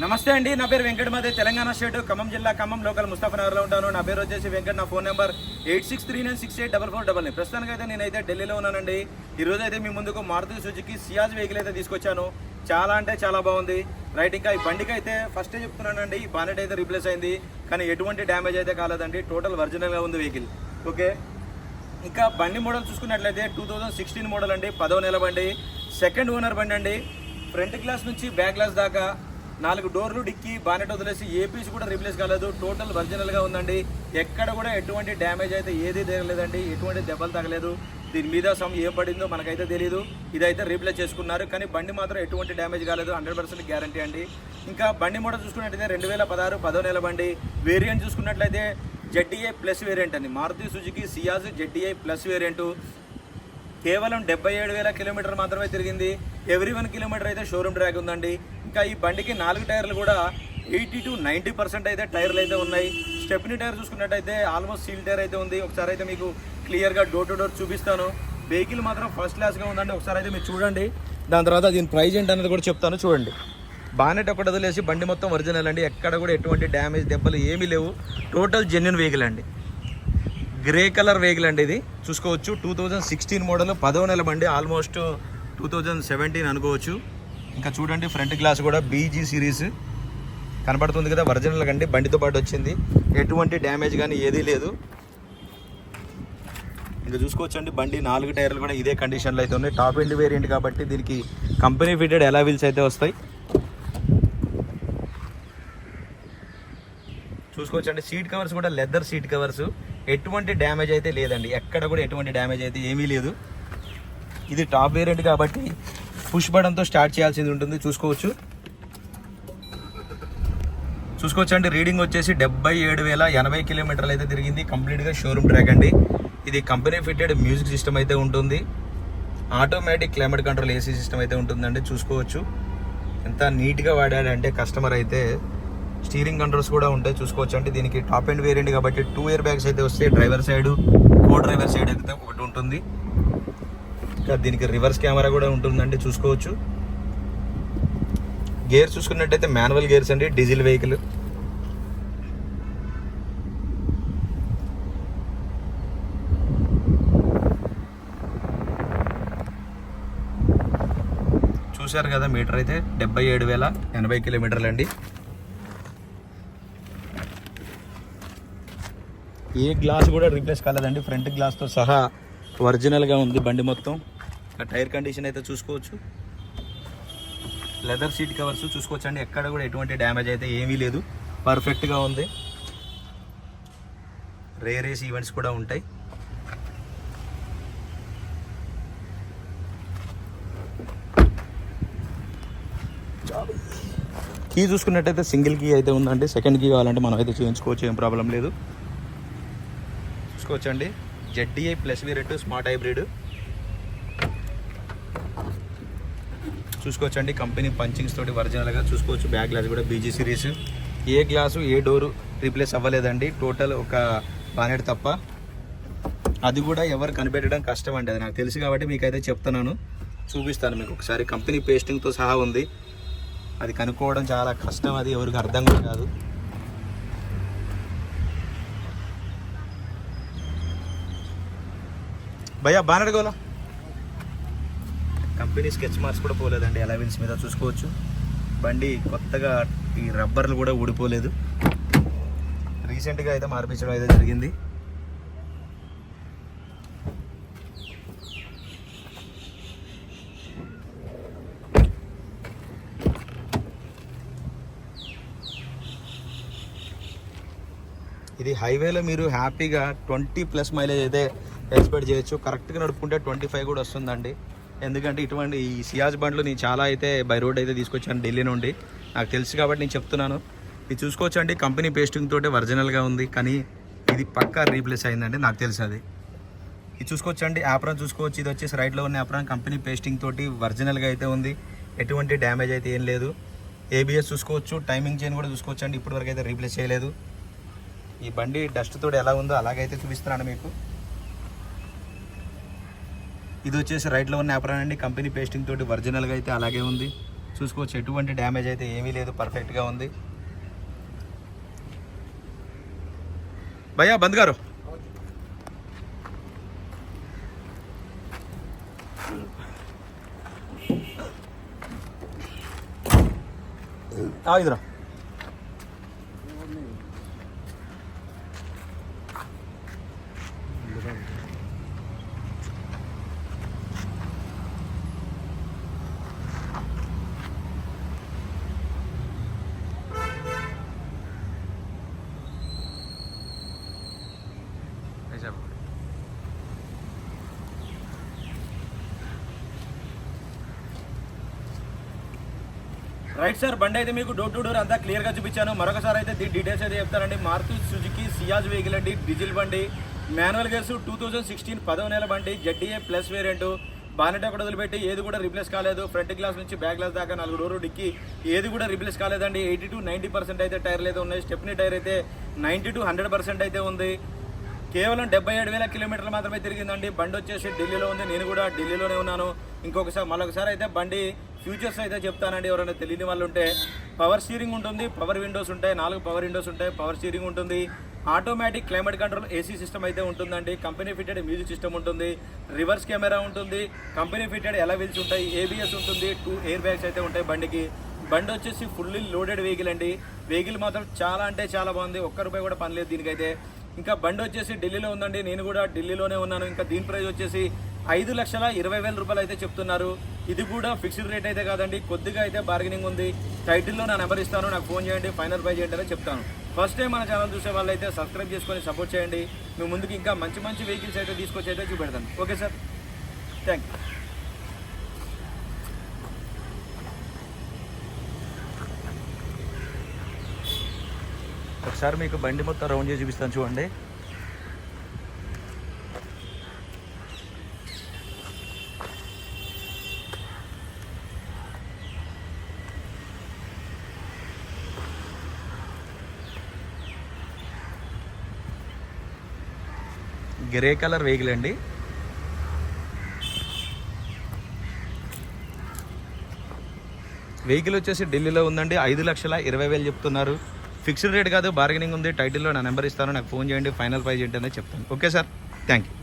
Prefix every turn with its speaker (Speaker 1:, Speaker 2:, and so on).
Speaker 1: నమస్తే అండి నా పేరు వెంకటమాదే తెలంగాణ స్టేట్ ఖమ్మం జిల్లా ఖమ్మం లోకల్ ముస్తాఫనగర్లో ఉంటాను. నా పేరు వచ్చేసి వెంకట్ నా phone number eight six three nine six eight double four double nine. ప్రస్తుతానికి అయితే నేనైతే ఢిల్లీలో ఉన్నానండి. ఈ అయితే మీ ముందుకు మారుతి సుజుకి సియాజ్ వెహికల్ అయితే తీసుకొచ్చాను. చాలా అంటే చాలా బాగుంది. రైట్ ఇంకా ఈ బండికి అయితే ఫస్టే చెప్తున్నానండి ఈ బానెట్ అయితే రీప్లేస్ అయింది. కానీ ఎటువంటి డ్యామేజ్ అయితే కాలేదండి. టోటల్ ఒరిజినల్గా ఉంది వెహికల్ ఓకే ఇంకా బండి మోడల్ చూసుకున్నట్లయితే టూ థౌజండ్ సిక్స్టీన్ మోడల్ అండి. పదవ నెల బండి. సెకండ్ ఓనర్ బండి అండి. ఫ్రంట్ గ్లాస్ నుంచి బ్యాక్ గ్లాస్ దాకా. నాలుగు డోర్లు డిక్కి బానెట్ వదిలేసి ఏ పీస్ కూడా రీప్లేస్ కాలేదు. టోటల్ ఒరిజినల్గా ఉందండి. ఎక్కడ కూడా ఎటువంటి డ్యామేజ్ అయితే ఏది తగలేదండి ఎటువంటి దెబ్బలు తగలేదు. దీని మీద సమ్ ఏం పడిందో మనకైతే తెలియదు ఇదైతే రీప్లేస్ చేసుకున్నారు. కానీ బండి మాత్రం ఎటువంటి డ్యామేజ్ కాలేదు. హండ్రెడ్ పర్సెంట్ గ్యారంటీ అండి. ఇంకా బండి మోడల్ చూసుకున్నట్లయితే రెండు వేల పదహారు పదో నెల బండి. వేరియంట్ చూసుకున్నట్లయితే జెడ్డీఐ ప్లస్ వేరియంట్ అండి. Maruti Suzuki Ciaz ZDI plus variant కేవలం డెబ్బై ఏడు వేల కిలోమీటర్ మాత్రమే తిరిగింది. ఎవ్రీ వన్ కిలోమీటర్ అయితే షోరూమ్ ట్రాక్ ఉందండి. ఇంకా ఈ బండికి నాలుగు టైర్లు కూడా ఎయిటీ టు నైంటీ పర్సెంట్ అయితే టైర్లు అయితే ఉన్నాయి. స్టెప్ని టైర్ చూసుకున్నట్టయితే ఆల్మోస్ట్ సీల్ టైర్ అయితే ఉంది. ఒకసారి అయితే మీకు క్లియర్గా డోర్ టు డోర్ చూపిస్తాను. వెహికల్ మాత్రం ఫస్ట్ క్లాస్గా ఉందండి. ఒకసారి అయితే మీరు చూడండి. దాని తర్వాత దీని ప్రైజ్ ఏంటి అనేది కూడా చెప్తాను. చూడండి. బానెట్ ఒకటి వదిలేసి బండి మొత్తం ఒరిజినల్ అండి. ఎక్కడ కూడా ఎటువంటి డ్యామేజ్ దెబ్బలు ఏమీ లేవు. టోటల్ జెన్యున్ వెహికల్ అండి. గ్రే కలర్ వెహికల్ అండి ఇది. చూసుకోవచ్చు. టూ థౌజండ్ సిక్స్టీన్ మోడల్ పదో నెల బండి ఆల్మోస్ట్ టూ థౌజండ్ సెవెంటీన్ అనుకోవచ్చు. ఇంకా చూడండి ఫ్రంట్ గ్లాస్ కూడా బీజీ సిరీస్ కనబడుతుంది కదా ఒరిజినల్ అండి బండితో పాటు వచ్చింది. ఎటువంటి డ్యామేజ్ కానీ ఏదీ లేదు. ఇంకా చూసుకోవచ్చండి బండి నాలుగు టైర్లు కూడా ఇదే కండిషన్లో అయితే ఉన్నాయి. టాప్ ఎండ్ వేరియంట్ కాబట్టి దీనికి కంపెనీ ఫిటెడ్ ఎలా వీల్స్ అయితే వస్తాయి. చూసుకోవచ్చండి సీట్ కవర్స్ కూడా లెదర్ సీట్ కవర్స్ ఎటువంటి డ్యామేజ్ అయితే లేదండి. ఎక్కడ కూడా ఎటువంటి డ్యామేజ్ అయితే ఏమీ లేదు. ఇది టాప్ వేరియంట్ కాబట్టి పుష్ బటన్తో స్టార్ట్ చేయాల్సింది ఉంటుంది. చూసుకోవచ్చు. చూసుకోవచ్చండి. రీడింగ్ వచ్చేసి డెబ్బై ఏడు వేల ఎనభై కిలోమీటర్లు అయితే తిరిగింది. కంప్లీట్గా షోరూమ్ ట్రాక్ అండి. ఇది కంపెనీ ఫిట్టెడ్ మ్యూజిక్ సిస్టమ్ అయితే ఉంటుంది. Automatic climate control AC system అయితే ఉంటుందండి. చూసుకోవచ్చు. ఎంత నీట్గా వాడాడంటే కస్టమర్ అయితే స్టీరింగ్ కంట్రోల్స్ కూడా ఉంటాయి చూసుకోవచ్చు. అంటే దీనికి టాప్ అండ్ వేరియంట్ కాబట్టి టూ ఇయర్ బ్యాగ్స్ అయితే వస్తే driver side co driver side అయితే ఒకటి ఉంటుంది. ఇంకా దీనికి రివర్స్ కెమెరా కూడా ఉంటుందండి చూసుకోవచ్చు. గేర్ చూసుకున్నట్టయితే మాన్యువల్ గేర్స్ అండి డీజిల్ వెహికల్ చూశారు కదా మీటర్ అయితే డెబ్బై ఏడు వేల ఎనభై కిలోమీటర్లు అండి. ఏ గ్లాస్ కూడా రీప్లేస్ కాలేదండి. ఫ్రంట్ గ్లాస్తో సహా ఒరిజినల్గా ఉంది బండి మొత్తం. ఆ టైర్ కండిషన్ అయితే చూసుకోవచ్చు. లెదర్ సీట్ కవర్స్ చూసుకోవచ్చు అండి ఎక్కడ కూడా ఎటువంటి డ్యామేజ్ అయితే ఏమీ లేదు. పర్ఫెక్ట్గా ఉంది. రేరేస్ ఈవెంట్స్ కూడా ఉంటాయి. కీ చూసుకున్నట్టయితే సింగిల్ కీ అయితే ఉందండి. సెకండ్ కీ కావాలంటే మనం అయితే చేయించుకోవచ్చు. ఏం ప్రాబ్లం లేదు. చూసుకోవచ్చండి ZDI plus variant smart hybrid చూసుకోవచ్చండి. కంపెనీ పంచింగ్స్ తోటి ఒరిజినల్గా చూసుకోవచ్చు. బ్యాక్ గ్లాస్ కూడా బీజీ సిరీస్ ఏ గ్లాసు ఏ డోరు రీప్లేస్ అవ్వలేదండి. టోటల్ ఒక బానెట్ తప్ప. అది కూడా ఎవరు కనిపెట్టడం కష్టం అండి అది నాకు తెలుసు కాబట్టి మీకైతే చెప్తున్నాను. చూపిస్తాను మీకు ఒకసారి. కంపెనీ పేస్టింగ్తో సహా ఉంది. అది కనుక్కోవడం చాలా కష్టం. అది ఎవరికి అర్థం కూడా కాదు. భయ్యా బాగా గోలా కంపెనీ స్కెచ్ మార్క్స్ కూడా పోలేదండి అలవెన్స్ మీద చూసుకోవచ్చు. బండి కొత్తగా ఈ రబ్బర్లు కూడా ఊడిపోలేదు. రీసెంట్గా అయితే మార్పించడం అయితే జరిగింది. ఇది హైవేలో మీరు హ్యాపీగా ట్వంటీ ప్లస్ మైలేజ్ అయితే ఎక్స్పెక్ట్ చేయొచ్చు. కరెక్ట్గా నడుపుకుంటే ట్వంటీ ఫైవ్ కూడా వస్తుందండి. ఎందుకంటే ఇటువంటి ఈ సియాజ్ బండ్లు నేను చాలా అయితే బై రోడ్ అయితే తీసుకొచ్చాను ఢిల్లీ నుండి. నాకు తెలుసు కాబట్టి నేను చెప్తున్నాను. ఇది చూసుకోవచ్చు అండి కంపెనీ పేస్టింగ్ తోటే ఒరిజినల్గా ఉంది. కానీ ఇది పక్కా రీప్లేస్ అయిందండి. నాకు తెలుసు అది. ఇది చూసుకోవచ్చు అండి యాప్రాన్ చూసుకోవచ్చు. ఇది వచ్చేసి రైట్లో ఉన్న యాప్రాన్ కంపెనీ పేస్టింగ్ తోటి ఒరిజినల్గా అయితే ఉంది. ఎటువంటి డ్యామేజ్ అయితే ఏం లేదు. ఏబిఎస్ చూసుకోవచ్చు. టైమింగ్ చైన్ కూడా చూసుకోవచ్చు అండి ఇప్పటివరకు అయితే రీప్లేస్ చేయలేదు. ఈ బండి డస్ట్ తోటి ఎలా ఉందో అలాగైతే చూపిస్తున్నాను మీకు. ఇది వచ్చేసి రైట్లో ఉన్న యాప్రాన్ అండి. కంపెనీ పేస్టింగ్ తోటి ఒరిజినల్గా అయితే అలాగే ఉంది. చూసుకోవచ్చు ఎటువంటి డ్యామేజ్ అయితే ఏమీ లేదు పర్ఫెక్ట్గా ఉంది. భయ్యా బంద్ గారు. ఇదిరా. రైట్ సార్ బండి అయితే మీకు డోర్ టు డోర్ అంతా క్లియర్గా చూపించాను. మరొకసారి అయితే దీని డీటెయిల్స్ అయితే చెప్తానండి. మారుతి సుజుకి సియాజ్ వెహికల్ అండి డీజిల్ బండి manual gears two thousand sixteen పదవ నెల బండి జడ్డీఏ ప్లస్ వేరియంట్ బానెట్ ఒకటి వదిలిపెట్టి ఏది కూడా రిప్లేస్ కాలేదు. ఫ్రంట్ గ్లాస్ నుంచి బ్యాక్ గ్లాస్ దాకా నాలుగు డోరు డిక్కి ఏది కూడా రిప్లేస్ కాలేదండి. ఎయిటీ టు నైంటీ పర్సెంట్ అయితే టైర్లు అయితే ఉన్నాయి. స్టెప్నీ టైర్ అయితే నైంటీ టు హండ్రెడ్ పర్సెంట్ అయితే ఉంది. కేవలం డెబ్బై ఏడు వేల కిలోమీటర్లు మాత్రమే తిరిగిందండి. బండి వచ్చేసి ఢిల్లీలో ఉంది. నేను కూడా ఢిల్లీలోనే ఉన్నాను. ఇంకొకసారి మరొకసారి అయితే బండి ఫ్యూచర్స్ అయితే చెప్తానండి ఎవరైనా తెలియని వాళ్ళు ఉంటే. పవర్ స్టీరింగ్ ఉంటుంది పవర్ విండోస్ ఉంటాయి నాలుగు పవర్ విండోస్ ఉంటాయి పవర్ స్టీరింగ్ ఉంటుంది. Automatic climate control AC system అయితే ఉంటుందండి. కంపెనీ ఫిటెడ్ మ్యూజిక్ సిస్టమ్ ఉంటుంది. రివర్స్ కెమెరా ఉంటుంది. కంపెనీ ఫిటెడ్ ఎలా వీల్స్ ఉంటాయి? ఏబిఎస్ ఉంటుంది. టూ ఎయిర్ బ్యాగ్స్ అయితే ఉంటాయి బండికి. బండి వచ్చేసి ఫుల్లీ లోడెడ్ వెహికల్ అండి. వెహికల్ మాత్రం చాలా అంటే చాలా బాగుంది. ఒక్క రూపాయి కూడా పని లేదు దీనికైతే. ఇంకా బండి వచ్చేసి ఢిల్లీలో ఉందండి. నేను కూడా ఢిల్లీలోనే ఉన్నాను. ఇంకా దీని ప్రైస్ వచ్చేసి ఐదు లక్షల ఇరవై వేల రూపాయలు అయితే చెప్తున్నారు. ఇది కూడా ఫిక్స్డ్ రేట్ అయితే కాదండి. కొద్దిగా అయితే బార్గెనింగ్ ఉంది. టైటిల్లో నా నెంబర్ ఇస్తాను. నాకు ఫోన్ చేయండి. ఫైనల్ బై చేయండి అని చెప్తాను. ఫస్ట్ టైం మన ఛానల్ చూసే వాళ్ళు అయితే సబ్స్క్రైబ్ చేసుకొని సపోర్ట్ చేయండి. మేము ముందుకు ఇంకా మంచి మంచి వెహికల్స్ అయితే తీసుకొచ్చి అయితే చూపెడతాను. ఓకే సార్ థ్యాంక్ యూ ఒకసారి మీకు బండి మొత్తం రౌండ్ చేసి చూపిస్తాను చూడండి. గ్రే కలర్ వెహికల్ అండి. వెహికల్ వచ్చేసి ఢిల్లీలో ఉందండి. ఐదు లక్షల ఇరవై వేలు చెప్తున్నారు. ఫిక్స్డ్ రేట్ కాదు బార్గెనింగ్ ఉంది. టైటిల్లో నా నెంబర్ ఇస్తాను. నాకు ఫోన్ చేయండి. ఫైనల్ ప్రైజ్ ఏంటనే చెప్తాను. Okay sir thank you